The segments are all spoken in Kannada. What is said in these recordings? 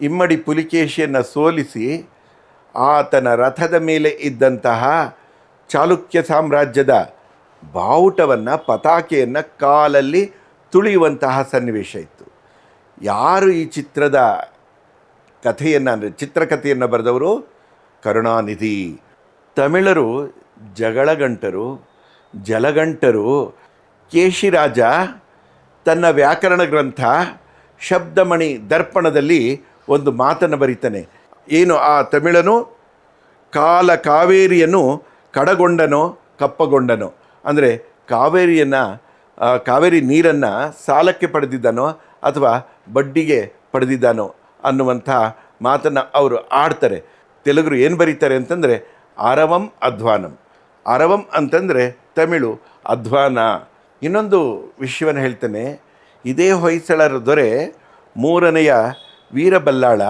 ಇಮ್ಮಡಿ ಪುಲಿಕೇಶಿಯನ್ನು ಸೋಲಿಸಿ ಆತನ ರಥದ ಮೇಲೆ ಇದ್ದಂತಹ ಚಾಲುಕ್ಯ ಸಾಮ್ರಾಜ್ಯದ ಬಾವುಟವನ್ನು, ಪತಾಕೆಯನ್ನು ಕಾಲಲ್ಲಿ ತುಳಿಯುವಂತಹ ಸನ್ನಿವೇಶ ಇತ್ತು. ಯಾರು ಈ ಚಿತ್ರದ ಕಥೆಯನ್ನು ಅಂದರೆ ಚಿತ್ರಕಥೆಯನ್ನು ಬರೆದವರು? ಕರುಣಾನಿಧಿ. ತಮಿಳರು ಜಗಳಗಂಟರು, ಜಲಗಂಟರು, ಕೇಶಿರಾಜ, ತನ್ನ ವ್ಯಾಕರಣ ಗ್ರಂಥ ಶಬ್ದಮಣಿ ದರ್ಪಣದಲ್ಲಿ ಒಂದು ಮಾತನ್ನು ಬರೀತಾನೆ. ಏನು ಆ ತಮಿಳನು? ಕಾಲ ಕಾವೇರಿಯನ್ನು ಕಡಗೊಂಡನೋ, ಕಪ್ಪಗೊಂಡನೋ? ಅಂದರೆ ಕಾವೇರಿಯನ್ನು ಕಾವೇರಿ ನೀರನ್ನು ಸಾಲಕ್ಕೆ ಪಡೆದಿದ್ದಾನೋ ಅಥವಾ ಬಡ್ಡಿಗೆ ಪಡೆದಿದ್ದಾನೋ ಅನ್ನುವಂಥ ಮಾತನ್ನು ಅವರು ಆಡ್ತಾರೆ. ತೆಲುಗರು ಏನು ಬರೀತಾರೆ ಅಂತಂದರೆ ಅರವಂ ಅಧ್ವಾನಂ. ಅರವಂ ಅಂತಂದರೆ ತಮಿಳು ಅಧ್ವಾನ. ಇನ್ನೊಂದು ವಿಷಯವನ್ನು ಹೇಳ್ತೇನೆ. ಇದೇ ಹೊಯ್ಸಳರ ದೊರೆ ಮೂರನೆಯ ವೀರಬಲ್ಲಾಳ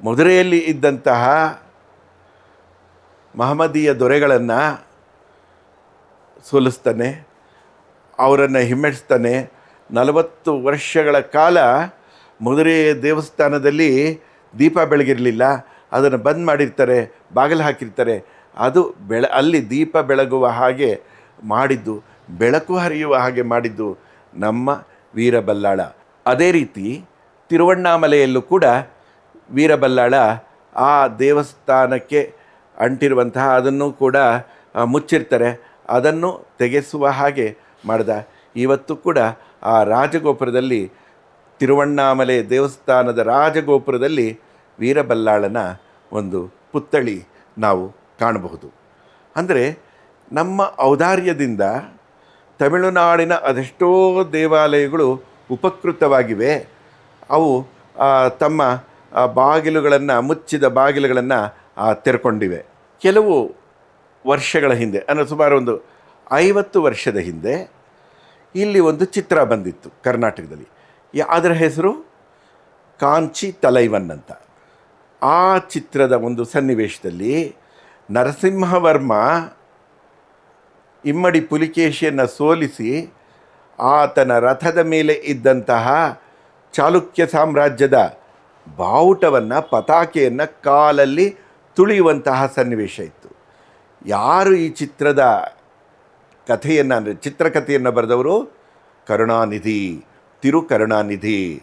ಮಧುರೆಯಲ್ಲಿ ಇದ್ದಂತಹ ಮಹಮ್ಮದೀಯ ದೊರೆಗಳನ್ನು ಸೋಲಿಸ್ತಾನೆ, ಅವರನ್ನು ಹಿಮ್ಮೆಡಿಸ್ತಾನೆ ನಲವತ್ತು ವರ್ಷಗಳ ಕಾಲ ಮಧುರೆ ದೇವಸ್ಥಾನದಲ್ಲಿ ದೀಪ ಬೆಳಗಿರಲಿಲ್ಲ. ಅದನ್ನು ಬಂದ್ ಮಾಡಿರ್ತಾರೆ, ಬಾಗಿಲು ಹಾಕಿರ್ತಾರೆ. ಅದು ಬೆಳ, ಅಲ್ಲಿ ದೀಪ ಬೆಳಗುವ ಹಾಗೆ ಮಾಡಿದ್ದು, ಬೆಳಕು ಹರಿಯುವ ಹಾಗೆ ಮಾಡಿದ್ದು ನಮ್ಮ ವೀರಬಲ್ಲಾಳ. ಅದೇ ರೀತಿ ತಿರುವಣ್ಣಾಮಲೆಯಲ್ಲೂ ಕೂಡ ವೀರಬಲ್ಲಾಳ ಆ ದೇವಸ್ಥಾನಕ್ಕೆ ಅಂಟಿರುವಂತಹ ಅದನ್ನು ಕೂಡ ಮುಚ್ಚಿರ್ತಾರೆ. ಅದನ್ನು ತೆಗೆಸುವ ಹಾಗೆ ಮಾಡಿದ. ಇವತ್ತು ಕೂಡ ಆ ರಾಜಗೋಪುರದಲ್ಲಿ, ತಿರುವಣ್ಣಾಮಲೆ ದೇವಸ್ಥಾನದ ರಾಜಗೋಪುರದಲ್ಲಿ ವೀರಬಲ್ಲಾಳನ ಒಂದು ಪುತ್ಥಳಿ ನಾವು ಕಾಣಬಹುದು. ಅಂದರೆ ನಮ್ಮ ಔದಾರ್ಯದಿಂದ ತಮಿಳುನಾಡಿನ ಅದೆಷ್ಟೋ ದೇವಾಲಯಗಳು ಉಪಕೃತವಾಗಿವೆ. ಅವು ತಮ್ಮ ಬಾಗಿಲುಗಳನ್ನು, ಮುಚ್ಚಿದ ಬಾಗಿಲುಗಳನ್ನು ತೆರೆಕೊಂಡಿವೆ. ಕೆಲವು ವರ್ಷಗಳ ಹಿಂದೆ, ಅಂದರೆ ಸುಮಾರು ಒಂದು ಐವತ್ತು ವರ್ಷದ ಹಿಂದೆ, ಇಲ್ಲಿ ಒಂದು ಚಿತ್ರ ಬಂದಿತ್ತು ಕರ್ನಾಟಕದಲ್ಲಿ. ಅದರ ಹೆಸರು ಕಾಂಚಿ ತಲೈವನ್ ಅಂತ. ಆ ಚಿತ್ರದ ಒಂದು ಸನ್ನಿವೇಶದಲ್ಲಿ ನರಸಿಂಹವರ್ಮ ಇಮ್ಮಡಿ ಪುಲಿಕೇಶಿಯನ್ನು ಸೋಲಿಸಿ, ಆತನ ರಥದ ಮೇಲೆ ಇದ್ದಂತಹ ಚಾಲುಕ್ಯ ಸಾಮ್ರಾಜ್ಯದ ಬಾವುಟವನ್ನು, ಪತಾಕೆಯನ್ನು ಕಾಲಲ್ಲಿ ತುಳಿಯುವಂತಹ ಸನ್ನಿವೇಶ ಇತ್ತು. ಯಾರು ಈ ಚಿತ್ರದ ಕಥೆಯನ್ನು ಅಂದರೆ ಚಿತ್ರಕಥೆಯನ್ನು ಬರೆದವರು? ಕರುಣಾನಿಧಿ, ತಿರುಕರುಣಾನಿಧಿ.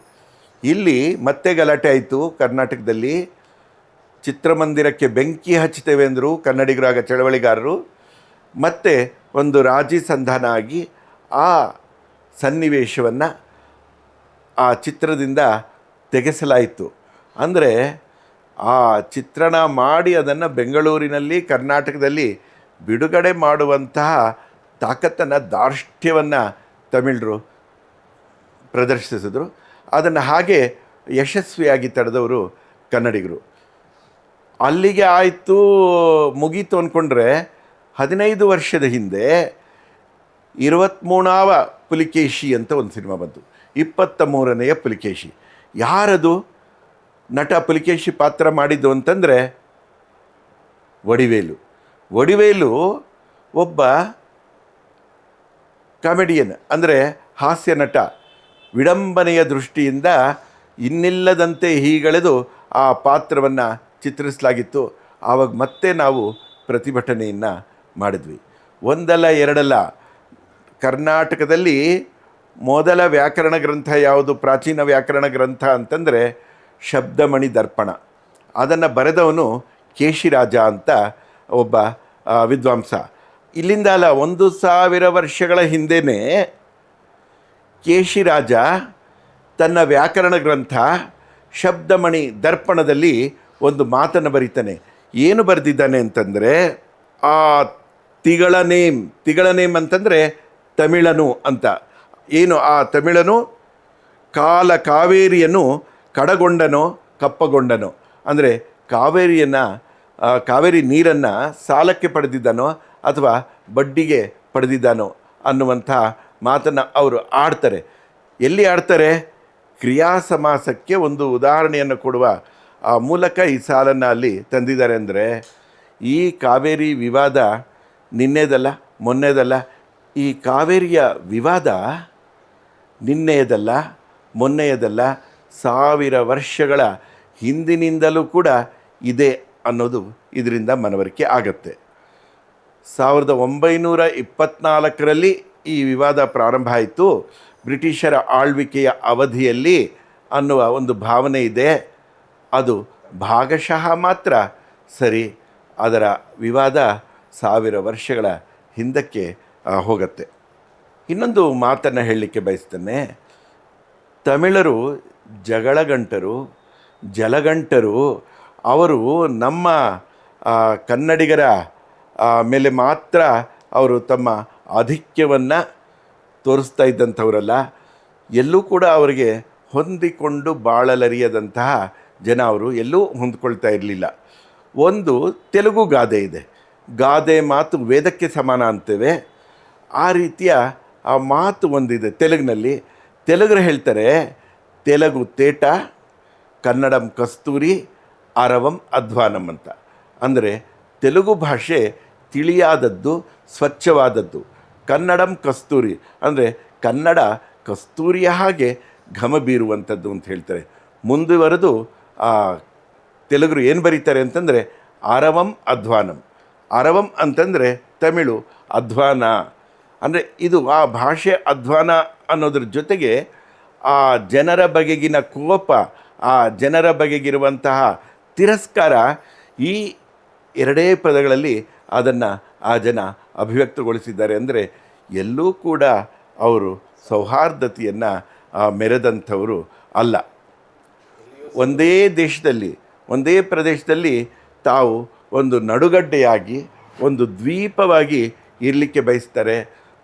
ಇಲ್ಲಿ ಮತ್ತೆ ಗಲಾಟೆ ಆಯಿತು ಕರ್ನಾಟಕದಲ್ಲಿ. ಚಿತ್ರಮಂದಿರಕ್ಕೆ ಬೆಂಕಿ ಹಚ್ಚುತ್ತೇವೆ ಅಂದರು ಕನ್ನಡಿಗರಾಗ ಚಳವಳಿಗಾರರು. ಮತ್ತೆ ಒಂದು ರಾಜಿ ಸಂಧಾನ ಆಗಿ ಆ ಸನ್ನಿವೇಶವನ್ನು ಆ ಚಿತ್ರದಿಂದ ತೆಗೆಸಲಾಯಿತು. ಅಂದರೆ ಆ ಚಿತ್ರಣ ಮಾಡಿ ಅದನ್ನು ಬೆಂಗಳೂರಿನಲ್ಲಿ, ಕರ್ನಾಟಕದಲ್ಲಿ ಬಿಡುಗಡೆ ಮಾಡುವಂತಹ ತಾಕತ್ತನ್ನು, ದಾರ್ಷ್ಟ್ಯವನ್ನು ತಮಿಳರು ಪ್ರದರ್ಶಿಸಿದರು. ಅದನ್ನು ಹಾಗೆ ಯಶಸ್ವಿಯಾಗಿ ತಡೆದವರು ಕನ್ನಡಿಗರು. ಅಲ್ಲಿಗೆ ಆಯಿತು ಮುಗೀತು ಅಂದ್ಕೊಂಡ್ರೆ ಹದಿನೈದು ವರ್ಷದ ಹಿಂದೆ ಇರುವತ್ಮೂಣಾವ ಪುಲಿಕೇಶಿ ಅಂತ ಒಂದು ಸಿನಿಮಾ ಬಂತು. ಇಪ್ಪತ್ತ ಮೂರನೆಯ ಪುಲಿಕೇಶಿ. ಯಾರದು ನಟ ಪುಲಿಕೇಶಿ ಪಾತ್ರ ಮಾಡಿದ್ದು ಅಂತಂದರೆ ವಡಿವೇಲು. ವಡಿವೇಲು ಒಬ್ಬ ಕಾಮಿಡಿಯನ್, ಅಂದರೆ ಹಾಸ್ಯ ನಟ. ವಿಡಂಬನೆಯ ದೃಷ್ಟಿಯಿಂದ ಇನ್ನಿಲ್ಲದಂತೆ ಹೀಗಳೆದು ಆ ಪಾತ್ರವನ್ನು ಚಿತ್ರಿಸಲಾಗಿತ್ತು. ಆವಾಗ ಮತ್ತೆ ನಾವು ಪ್ರತಿಭಟನೆಯನ್ನು ಮಾಡಿದ್ವಿ. ಒಂದಲ್ಲ ಎರಡಲ್ಲ, ಕರ್ನಾಟಕದಲ್ಲಿ ಮೊದಲ ವ್ಯಾಕರಣ ಗ್ರಂಥ ಯಾವುದು? ಪ್ರಾಚೀನ ವ್ಯಾಕರಣ ಗ್ರಂಥ ಅಂತಂದರೆ ಶಬ್ದಮಣಿ ದರ್ಪಣ. ಅದನ್ನು ಬರೆದವನು ಕೇಶಿರಾಜ ಅಂತ ಒಬ್ಬ ವಿದ್ವಾಂಸ. ಇಲ್ಲಿಂದ ಅಲ್ಲ ಒಂದು ಸಾವಿರ ವರ್ಷಗಳ ಹಿಂದೆಯೇ ಕೇಶಿರಾಜ ತನ್ನ ವ್ಯಾಕರಣ ಗ್ರಂಥ ಶಬ್ದಮಣಿ ದರ್ಪಣದಲ್ಲಿ ಒಂದು ಮಾತನ್ನು ಬರೀತಾನೆ. ಏನು ಬರೆದಿದ್ದಾನೆ ಅಂತಂದರೆ, ಆ ತಿಗಳ ನೇಮ್ ತಿಗಳ ನೇಮ್ ಅಂತಂದರೆ ತಮಿಳನು ಅಂತ. ಏನು ಆ ತಮಿಳನು? ಕಾಲ ಕಾವೇರಿಯನ್ನು ಕಡಗೊಂಡನೋ, ಕಪ್ಪಗೊಂಡನೋ? ಅಂದರೆ ಕಾವೇರಿಯನ್ನು ಕಾವೇರಿ ನೀರನ್ನು ಸಾಲಕ್ಕೆ ಪಡೆದಿದ್ದಾನೋ ಅಥವಾ ಬಡ್ಡಿಗೆ ಪಡೆದಿದ್ದಾನೋ ಅನ್ನುವಂಥ ಮಾತನ್ನು ಅವರು ಆಡ್ತಾರೆ. ಎಲ್ಲಿ ಆಡ್ತಾರೆ? ಕ್ರಿಯಾ ಸಮಾಸಕ್ಕೆ ಒಂದು ಉದಾಹರಣೆಯನ್ನು ಕೊಡುವ, ಆ ಮೂಲಕ ಈ ಸಾಲನ್ನು ಅಲ್ಲಿ ತಂದಿದ್ದಾರೆ ಅಂದರೆ, ಈ ಕಾವೇರಿ ವಿವಾದ ನಿನ್ನೆದಲ್ಲ, ಮೊನ್ನೆದಲ್ಲ, ಈ ಕಾವೇರಿಯ ವಿವಾದ ನಿನ್ನೆಯದಲ್ಲ, ಮೊನ್ನೆಯದಲ್ಲ, ಸಾವಿರ ವರ್ಷಗಳ ಹಿಂದಿನಿಂದಲೂ ಕೂಡ ಇದೆ ಅನ್ನೋದು ಇದರಿಂದ ಮನವರಿಕೆ ಆಗತ್ತೆ. ಸಾವಿರದ ಒಂಬೈನೂರ ಇಪ್ಪತ್ನಾಲ್ಕರಲ್ಲಿ ಈ ವಿವಾದ ಪ್ರಾರಂಭ ಆಯಿತು. ಬ್ರಿಟಿಷರ ಆಳ್ವಿಕೆಯ ಅವಧಿಯಲ್ಲಿ ಅನ್ನುವ ಒಂದು ಭಾವನೆ ಇದೆ. ಅದು ಭಾಗಶಃ ಮಾತ್ರ ಸರಿ, ಅದರ ವಿವಾದ ಸಾವಿರ ವರ್ಷಗಳ ಹಿಂದಕ್ಕೆ ಹೋಗುತ್ತೆ. ಇನ್ನೊಂದು ಮಾತನ್ನು ಹೇಳಲಿಕ್ಕೆ ಬಯಸ್ತೇನೆ. ತಮಿಳರು ಜಗಳಗಂಟರು, ಜಲಗಂಟರು, ಅವರು ನಮ್ಮ ಕನ್ನಡಿಗರ ಮೇಲೆ ಮಾತ್ರ ಅವರು ತಮ್ಮ ಆಧಿಕ್ಯವನ್ನು ತೋರಿಸ್ತಾ ಇದ್ದಂಥವರಲ್ಲ. ಎಲ್ಲೂ ಕೂಡ ಅವರಿಗೆ ಹೊಂದಿಕೊಂಡು ಬಾಳಲರಿಯದಂತಹ ಜನ ಅವರು ಎಲ್ಲೂ ಹೊಂದ್ಕೊಳ್ತಾ ಇರಲಿಲ್ಲ. ಒಂದು ತೆಲುಗು ಗಾದೆ ಇದೆ. ಗಾದೆ ಮಾತು ವೇದಕ್ಕೆ ಸಮಾನ ಅಂತೇವೆ. ಆ ರೀತಿಯ ಆ ಮಾತು ಒಂದಿದೆ ತೆಲುಗಿನಲ್ಲಿ. ತೆಲುಗರು ಹೇಳ್ತಾರೆ, ತೆಲುಗು ತೇಟ, ಕನ್ನಡಂ ಕಸ್ತೂರಿ, ಅರವಂ ಅಧ್ವಾನಂ ಅಂತ. ಅಂದರೆ ತೆಲುಗು ಭಾಷೆ ತಿಳಿಯಾದದ್ದು, ಸ್ವಚ್ಛವಾದದ್ದು. ಕನ್ನಡಂ ಕಸ್ತೂರಿ. ಅಂದರೆ ಕನ್ನಡ ಕಸ್ತೂರಿಯ ಹಾಗೆ ಘಮ ಬೀರುವಂಥದ್ದು ಅಂತ ಹೇಳ್ತಾರೆ. ಮುಂದುವರೆದು ಆ ತೆಲುಗರು ಏನು ಬರೀತಾರೆ ಅಂತಂದರೆ ಅರವಂ ಅಧ್ವಾನಂ. ಅರವಂ ಅಂತಂದರೆ ತಮಿಳು ಅಧ್ವಾನ. ಅಂದರೆ ಇದು ಆ ಭಾಷೆ ಅಧ್ವಾನ ಅನ್ನೋದ್ರ ಜೊತೆಗೆ ಆ ಜನರ ಬಗೆಗಿನ ಕೋಪ, ಆ ಜನರ ಬಗೆಗಿರುವಂತಹ ತಿರಸ್ಕಾರ ಈ ಎರಡೇ ಪದಗಳಲ್ಲಿ ಅದನ್ನು ಆ ಜನ ಅಭಿವ್ಯಕ್ತಗೊಳಿಸಿದ್ದಾರೆ. ಅಂದರೆ ಎಲ್ಲೂ ಕೂಡ ಅವರು ಸೌಹಾರ್ದತೆಯನ್ನು ಮೆರೆದಂಥವರು ಅಲ್ಲ. ಒಂದೇ ದೇಶದಲ್ಲಿ, ಒಂದೇ ಪ್ರದೇಶದಲ್ಲಿ ತಾವು ಒಂದು ನಡುಗಡ್ಡೆಯಾಗಿ, ಒಂದು ದ್ವೀಪವಾಗಿ ಇರಲಿಕ್ಕೆ ಬಯಸ್ತಾರೆ.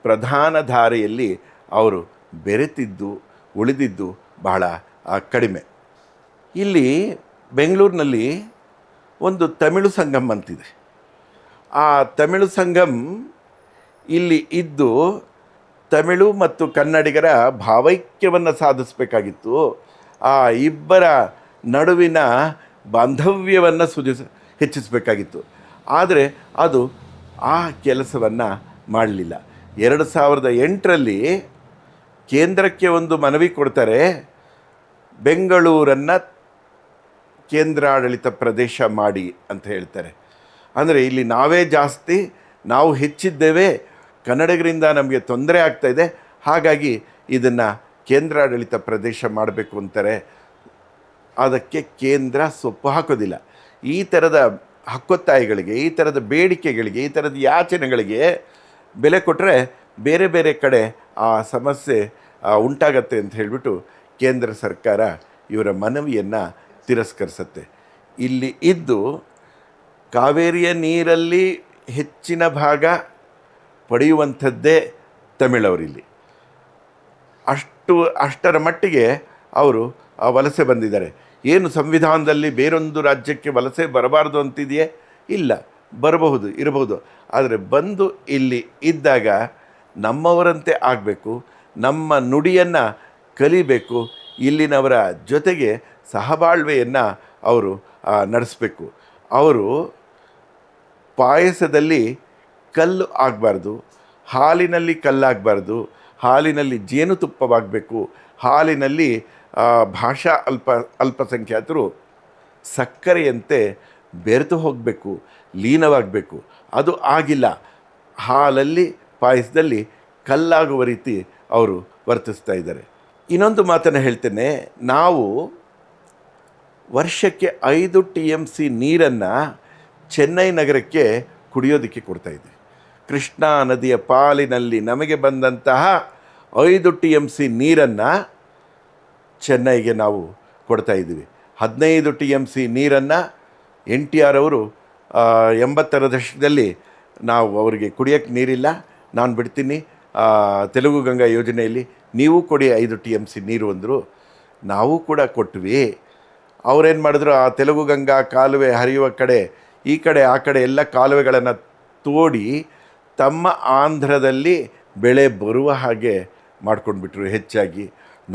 ಪ್ರಧಾನ ಧಾರೆಯಲ್ಲಿ ಅವರು ಬೆರೆತಿದ್ದು, ಉಳಿದಿದ್ದು ಬಹಳ ಕಡಿಮೆ. ಇಲ್ಲಿ ಬೆಂಗಳೂರಿನಲ್ಲಿ ಒಂದು ತಮಿಳು ಸಂಗಮ್ ಅಂತಿದೆ. ಆ ತಮಿಳು ಸಂಗಮ್ ಇಲ್ಲಿ ಇದ್ದು ತಮಿಳು ಮತ್ತು ಕನ್ನಡಿಗರ ಭಾವೈಕ್ಯವನ್ನು ಸಾಧಿಸಬೇಕಾಗಿತ್ತು. ಆ ಇಬ್ಬರ ನಡುವಿನ ಬಾಂಧವ್ಯವನ್ನು ಸುಧಿಸ ಹೆಚ್ಚಿಸಬೇಕಾಗಿತ್ತು. ಆದರೆ ಅದು ಆ ಕೆಲಸವನ್ನು ಮಾಡಲಿಲ್ಲ. ಎರಡು ಸಾವಿರದ ಎಂಟರಲ್ಲಿ ಕೇಂದ್ರಕ್ಕೆ ಒಂದು ಮನವಿ ಕೊಡ್ತಾರೆ. ಬೆಂಗಳೂರನ್ನು ಕೇಂದ್ರಾಡಳಿತ ಪ್ರದೇಶ ಮಾಡಿ ಅಂತ ಹೇಳ್ತಾರೆ. ಅಂದರೆ ಇಲ್ಲಿ ನಾವೇ ಜಾಸ್ತಿ, ನಾವು ಹೆಚ್ಚಿದ್ದೇವೆ, ಕನ್ನಡಿಗರಿಂದ ನಮಗೆ ತೊಂದರೆ ಆಗ್ತಾ ಇದೆ, ಹಾಗಾಗಿ ಇದನ್ನು ಕೇಂದ್ರಾಡಳಿತ ಪ್ರದೇಶ ಮಾಡಬೇಕು ಅಂತಾರೆ. ಅದಕ್ಕೆ ಕೇಂದ್ರ ಸೊಪ್ಪು ಹಾಕೋದಿಲ್ಲ. ಈ ಥರದ ಹಕ್ಕೊತ್ತಾಯಗಳಿಗೆ, ಈ ಥರದ ಬೇಡಿಕೆಗಳಿಗೆ, ಈ ಥರದ ಯಾಚನೆಗಳಿಗೆ ಬೆಲೆ ಕೊಟ್ಟರೆ ಬೇರೆ ಬೇರೆ ಕಡೆ ಆ ಸಮಸ್ಯೆ ಉಂಟಾಗತ್ತೆ ಅಂತ ಹೇಳಿಬಿಟ್ಟು ಕೇಂದ್ರ ಸರ್ಕಾರ ಇವರ ಮನವಿಯನ್ನು ತಿರಸ್ಕರಿಸುತ್ತೆ. ಇಲ್ಲಿ ಇದ್ದು ಕಾವೇರಿಯ ನೀರಲ್ಲಿ ಹೆಚ್ಚಿನ ಭಾಗ ಪಡೆಯುವಂಥದ್ದೇ ತಮಿಳವರಿಲ್ಲಿ ಅಷ್ಟು, ಅಷ್ಟರ ಮಟ್ಟಿಗೆ ಅವರು ವಲಸೆ ಬಂದಿದ್ದಾರೆ. ಏನು ಸಂವಿಧಾನದಲ್ಲಿ ಬೇರೊಂದು ರಾಜ್ಯಕ್ಕೆ ವಲಸೆ ಬರಬಾರ್ದು ಅಂತಿದೆಯೇ? ಇಲ್ಲ. ಬರಬಹುದು, ಇರಬಹುದು. ಆದರೆ ಬಂದು ಇಲ್ಲಿ ಇದ್ದಾಗ ನಮ್ಮವರಂತೆ ಆಗಬೇಕು, ನಮ್ಮ ನುಡಿಯನ್ನು ಕಲಿಬೇಕು, ಇಲ್ಲಿನವರ ಜೊತೆಗೆ ಸಹಬಾಳ್ವೆಯನ್ನು ಅವರು ನಡೆಸಬೇಕು. ಅವರು ಪಾಯಸದಲ್ಲಿ ಕಲ್ಲು ಆಗಬಾರ್ದು, ಹಾಲಿನಲ್ಲಿ ಕಲ್ಲಾಗಬಾರ್ದು, ಹಾಲಿನಲ್ಲಿ ಜೇನುತುಪ್ಪವಾಗಬೇಕು ಹಾಲಿನಲ್ಲಿ ಭಾಷಾ ಅಲ್ಪ, ಅಲ್ಪಸಂಖ್ಯಾತರು ಸಕ್ಕರೆಯಂತೆ ಬೆರೆತು ಹೋಗಬೇಕು, ಲೀನವಾಗಬೇಕು. ಅದು ಆಗಿಲ್ಲ. ಹಾಲಲ್ಲಿ, ಪಾಯಸದಲ್ಲಿ ಕಲ್ಲಾಗುವ ರೀತಿ ಅವರು ವರ್ತಿಸ್ತಾ ಇದ್ದಾರೆ. ಇನ್ನೊಂದು ಮಾತನ್ನು ಹೇಳ್ತೇನೆ. ನಾವು ವರ್ಷಕ್ಕೆ ಐದು ಟಿ ಎಂ ಸಿ ನೀರನ್ನು ಚೆನ್ನೈ ನಗರಕ್ಕೆ ಕುಡಿಯೋದಕ್ಕೆ ಕೊಡ್ತಾ ಇದ್ದೀವಿ. ಕೃಷ್ಣಾ ನದಿಯ ಪಾಲಿನಲ್ಲಿ ನಮಗೆ ಬಂದಂತಹ ಐದು ಟಿ ಎಂ ಸಿ ನೀರನ್ನು ಚೆನ್ನೈಗೆ ನಾವು ಕೊಡ್ತಾ ಇದ್ದೀವಿ. ಹದಿನೈದು ಟಿ ಎಂ ಸಿ ನೀರನ್ನು ಎನ್ ಟಿ ಆರ್ ಅವರು ಎಂಬತ್ತರ ದಶಕದಲ್ಲಿ ನಾವು ಅವರಿಗೆ ಕುಡಿಯೋಕ್ಕೆ ನೀರಿಲ್ಲ, ನಾನು ಬಿಡ್ತೀನಿ ತೆಲುಗು ಗಂಗಾ ಯೋಜನೆಯಲ್ಲಿ ನೀವು ಕೊಡಿ ಐದು ಟಿ ಎಂ ಸಿ ನೀರು ಅಂದರು, ನಾವು ಕೂಡ ಕೊಟ್ವಿ. ಅವರೇನು ಮಾಡಿದ್ರು, ಆ ತೆಲುಗು ಗಂಗಾ ಕಾಲುವೆ ಹರಿಯುವ ಕಡೆ, ಈ ಕಡೆ, ಆ ಕಡೆ ಎಲ್ಲ ಕಾಲುವೆಗಳನ್ನು ತೋಡಿ ತಮ್ಮ ಆಂಧ್ರದಲ್ಲಿ ಬೆಳೆ ಬರುವ ಹಾಗೆ ಮಾಡ್ಕೊಂಡ್ಬಿಟ್ರು ಹೆಚ್ಚಾಗಿ.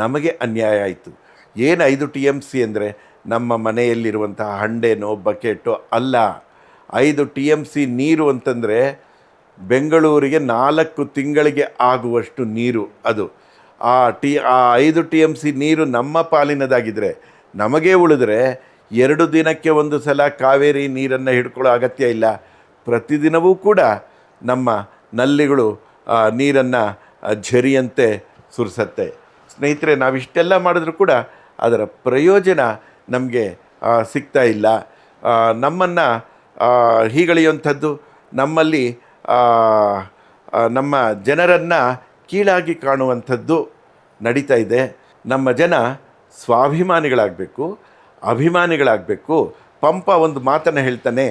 ನಮಗೆ ಅನ್ಯಾಯ ಆಯಿತು. ಏನು ಐದು ಟಿ ಎಂ ಸಿ ಅಂದರೆ ನಮ್ಮ ಮನೆಯಲ್ಲಿರುವಂತಹ ಹಂಡೆನೋ, ಬಕೆಟೋ, ಅಲ್ಲ, ಐದು ಟಿ ಎಂ ಸಿ ನೀರು ಅಂತಂದರೆ ಬೆಂಗಳೂರಿಗೆ ನಾಲ್ಕು ತಿಂಗಳಿಗೆ ಆಗುವಷ್ಟು ನೀರು ಅದು. ಆ ಟಿ, ಆ ಐದು ಟಿ ಎಂ ಸಿ ನೀರು ನಮ್ಮ ಪಾಲಿನದಾಗಿದ್ದರೆ ನಮಗೆ ಉಳಿದ್ರೆ ಎರಡು ದಿನಕ್ಕೆ ಒಂದು ಸಲ ಕಾವೇರಿ ನೀರನ್ನು ಹಿಡ್ಕೊಳ್ಳೋ ಅಗತ್ಯ ಇಲ್ಲ. ಪ್ರತಿದಿನವೂ ಕೂಡ ನಮ್ಮ ನಲ್ಲಿಗಳು ನೀರನ್ನು ಝರಿಯಂತೆ ಸುರಿಸತ್ತೆ. ಸ್ನೇಹಿತರೆ, ನಾವಿಷ್ಟೆಲ್ಲ ಮಾಡಿದ್ರೂ ಕೂಡ ಅದರ ಪ್ರಯೋಜನ ನಮಗೆ ಸಿಗ್ತಾ ಇಲ್ಲ. ನಮ್ಮನ್ನು ಹೀಗಳೆಯುವಂಥದ್ದು, ನಮ್ಮಲ್ಲಿ ನಮ್ಮ ಜನರನ್ನು ಕೀಳಾಗಿ ಕಾಣುವಂಥದ್ದು ನಡೀತಾ ಇದೆ. ನಮ್ಮ ಜನ ಸ್ವಾಭಿಮಾನಿಗಳಾಗಬೇಕು, ಅಭಿಮಾನಿಗಳಾಗಬೇಕು. ಪಂಪ ಒಂದು ಮಾತನ್ನು ಹೇಳ್ತಾನೆ,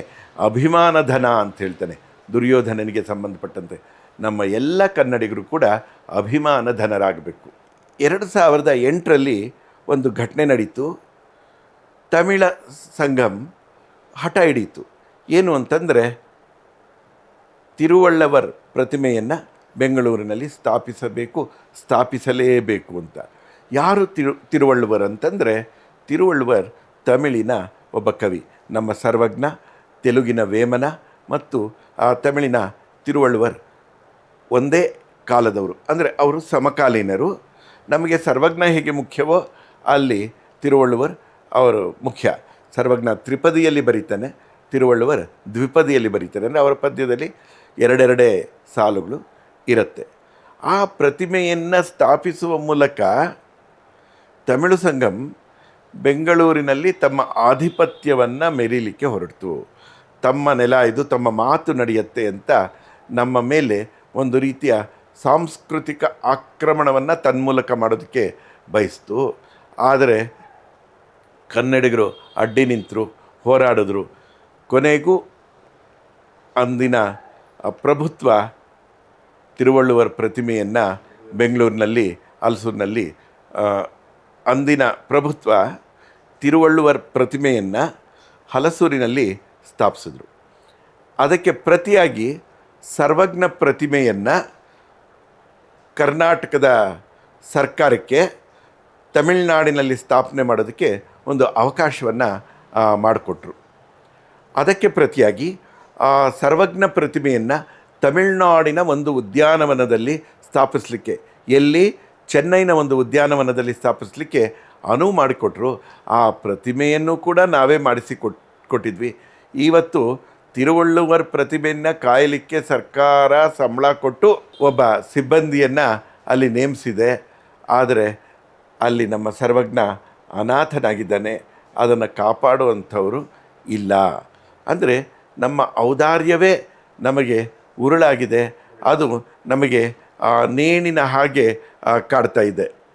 ಅಭಿಮಾನ ಧನ ಅಂತ ಹೇಳ್ತಾನೆ. ದುರ್ಯೋಧನನಿಗೆ ಸಂಬಂಧಪಟ್ಟಂತೆ. ನಮ್ಮ ಎಲ್ಲ ಕನ್ನಡಿಗರು ಕೂಡ ಅಭಿಮಾನ ಧನರಾಗಬೇಕು. ಎರಡು ಸಾವಿರದ ಎಂಟರಲ್ಲಿ ಒಂದು ಘಟನೆ ನಡೀತು. ತಮಿಳ ಸಂಗಮ್ ಹಠ ಹಿಡೀತು ಏನು ಅಂತಂದರೆ, ತಿರುವಳ್ಳವರ್ ಪ್ರತಿಮೆಯನ್ನು ಬೆಂಗಳೂರಿನಲ್ಲಿ ಸ್ಥಾಪಿಸಬೇಕು, ಸ್ಥಾಪಿಸಲೇಬೇಕು ಅಂತ. ಯಾರು ತಿರು, ತಿರುವಳ್ಳುವರ್ ಅಂತಂದರೆ, ತಿರುವಳ್ಳುವರ್ ತಮಿಳಿನ ಒಬ್ಬ ಕವಿ. ನಮ್ಮ ಸರ್ವಜ್ಞ, ತೆಲುಗಿನ ವೇಮನ ಮತ್ತು ಆ ತಮಿಳಿನ ತಿರುವಳ್ಳುವರ್ ಒಂದೇ ಕಾಲದವರು. ಅಂದರೆ ಅವರು ಸಮಕಾಲೀನರು. ನಮಗೆ ಸರ್ವಜ್ಞ ಹೇಗೆ ಮುಖ್ಯವೋ ಅಲ್ಲಿ ತಿರುವಳ್ಳುವರ್ ಅವರು ಮುಖ್ಯ. ಸರ್ವಜ್ಞ ತ್ರಿಪದಿಯಲ್ಲಿ ಬರೀತಾನೆ, ತಿರುವಳ್ಳುವರ್ ದ್ವಿಪದಿಯಲ್ಲಿ ಬರೀತಾರೆ ಅಂದರೆ ಅವರ ಪದ್ಯದಲ್ಲಿ ಎರಡೆರಡೇ ಸಾಲುಗಳು ಇರುತ್ತೆ. ಆ ಪ್ರತಿಮೆಯನ್ನು ಸ್ಥಾಪಿಸುವ ಮೂಲಕ ತಮಿಳು ಸಂಗಮ್ ಬೆಂಗಳೂರಿನಲ್ಲಿ ತಮ್ಮ ಆಧಿಪತ್ಯವನ್ನು ಮೆರೀಲಿಕ್ಕೆ ಹೊರಡ್ತು. ತಮ್ಮ ನೆಲ ಇದು, ತಮ್ಮ ಮಾತು ನಡೆಯುತ್ತೆ ಅಂತ ನಮ್ಮ ಮೇಲೆ ಒಂದು ರೀತಿಯ ಸಾಂಸ್ಕೃತಿಕ ಆಕ್ರಮಣವನ್ನು ತನ್ಮೂಲಕ ಮಾಡೋದಕ್ಕೆ ಬಯಸ್ತು. ಆದರೆ ಕನ್ನಡಿಗರು ಅಡ್ಡಿ ನಿಂತರು, ಹೋರಾಡಿದ್ರು. ಕೊನೆಗೂ ಅಂದಿನ ಪ್ರಭುತ್ವ ತಿರುವಳ್ಳುವರ್ ಪ್ರತಿಮೆಯನ್ನು ಬೆಂಗಳೂರಿನಲ್ಲಿ ಹಲಸೂರಿನಲ್ಲಿ ಅಂದಿನ ಪ್ರಭುತ್ವ ತಿರುವಳ್ಳುವರ್ ಪ್ರತಿಮೆಯನ್ನು ಹಲಸೂರಿನಲ್ಲಿ ಸ್ಥಾಪಿಸಿದ್ರು. ಅದಕ್ಕೆ ಪ್ರತಿಯಾಗಿ ಸರ್ವಜ್ಞ ಪ್ರತಿಮೆಯನ್ನು ಕರ್ನಾಟಕದ ಸರ್ಕಾರಕ್ಕೆ, ತಮಿಳುನಾಡಿನಲ್ಲಿ ಸ್ಥಾಪನೆ ಮಾಡೋದಕ್ಕೆ ಒಂದು ಅವಕಾಶವನ್ನು ಮಾಡಿಕೊಟ್ರು. ಅದಕ್ಕೆ ಪ್ರತಿಯಾಗಿ ಸರ್ವಜ್ಞ ಪ್ರತಿಮೆಯನ್ನು ತಮಿಳುನಾಡಿನ ಒಂದು ಉದ್ಯಾನವನದಲ್ಲಿ ಸ್ಥಾಪಿಸಲಿಕ್ಕೆ, ಎಲ್ಲಿ ಚೆನ್ನೈನ ಒಂದು ಉದ್ಯಾನವನದಲ್ಲಿ ಸ್ಥಾಪಿಸಲಿಕ್ಕೆ ಅನುವು ಮಾಡಿಕೊಟ್ರು. ಆ ಪ್ರತಿಮೆಯನ್ನು ಕೂಡ ನಾವೇ ಮಾಡಿಸಿ ಕೊಟ್ಟಿದ್ವಿ. ಇವತ್ತು ತಿರುವಳ್ಳುವರ್ ಪ್ರತಿಮೆಯನ್ನು ಕಾಯಲಿಕ್ಕೆ ಸರ್ಕಾರ ಸಂಬಳ ಕೊಟ್ಟು ಒಬ್ಬ ಸಿಬ್ಬಂದಿಯನ್ನು ಅಲ್ಲಿ ನೇಮಿಸಿದೆ. ಆದರೆ ಅಲ್ಲಿ ನಮ್ಮ ಸರ್ವಜ್ಞ ಅನಾಥನಾಗಿದ್ದಾನೆ, ಅದನ್ನು ಕಾಪಾಡುವಂಥವರು ಇಲ್ಲ. ಅಂದರೆ ನಮ್ಮ ಔದಾರ್ಯವೇ ನಮಗೆ ಉರುಳಾಗಿದೆ, ಅದು ನಮಗೆ ನೇಣಿನ ಹಾಗೆ ಕಾಡ್ತಾ ಇದೆ.